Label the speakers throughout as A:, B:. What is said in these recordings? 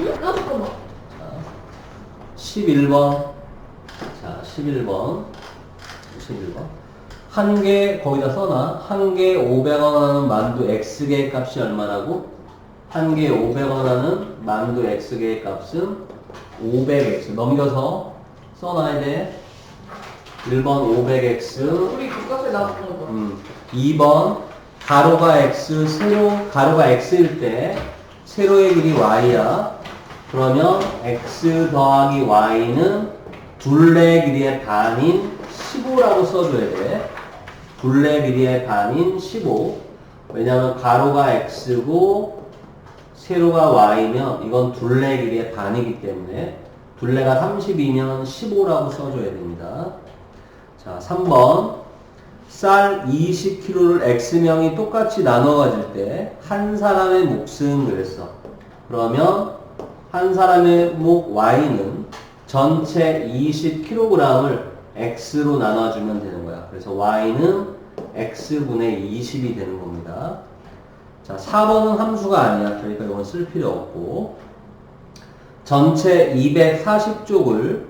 A: 응? 아 잠깐만.
B: 자, 11번. 자, 11번. 11번. 한 개, 거기다 써놔. 한 개 500원 하는 만두 X개의 값이 얼마라고? 한 개 500원 하는 만두 X개의 값은 500X. 넘겨서 써놔야 돼. 1번 500X.
A: 우리 교과서에 나왔던 거.
B: 음, 2번 가로가 x, 세로 가로가 x일 때 세로의 길이 y야. 그러면 x 더하기 y는 둘레 길이의 반인 15라고 써줘야 돼. 둘레 길이의 반인 15. 왜냐하면 가로가 x고 세로가 y면 이건 둘레 길이의 반이기 때문에 둘레가 32면 15라고 써줘야 됩니다. 자, 3번. 쌀 20kg를 X명이 똑같이 나눠 가질 때 한 사람의 몫은 그랬어. 그러면 한 사람의 목 Y는 전체 20kg을 X로 나눠주면 되는 거야. 그래서 Y는 X분의 20이 되는 겁니다. 자, 4번은 함수가 아니야. 그러니까 이건 쓸 필요 없고. 전체 240쪽을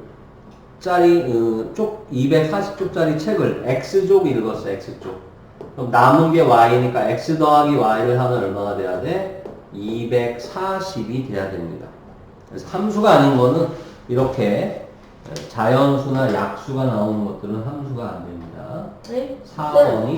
B: 짜리 어, 쪽 240쪽짜리 책을 X쪽 읽었어 X쪽 그럼 남은 게 Y니까 X 더하기 Y를 하면 얼마나 돼야 돼? 240이 돼야 됩니다 그래서 함수가 아닌 거는 이렇게 자연수나 약수가 나오는 것들은 함수가 안 됩니다
A: 네?
B: 4번이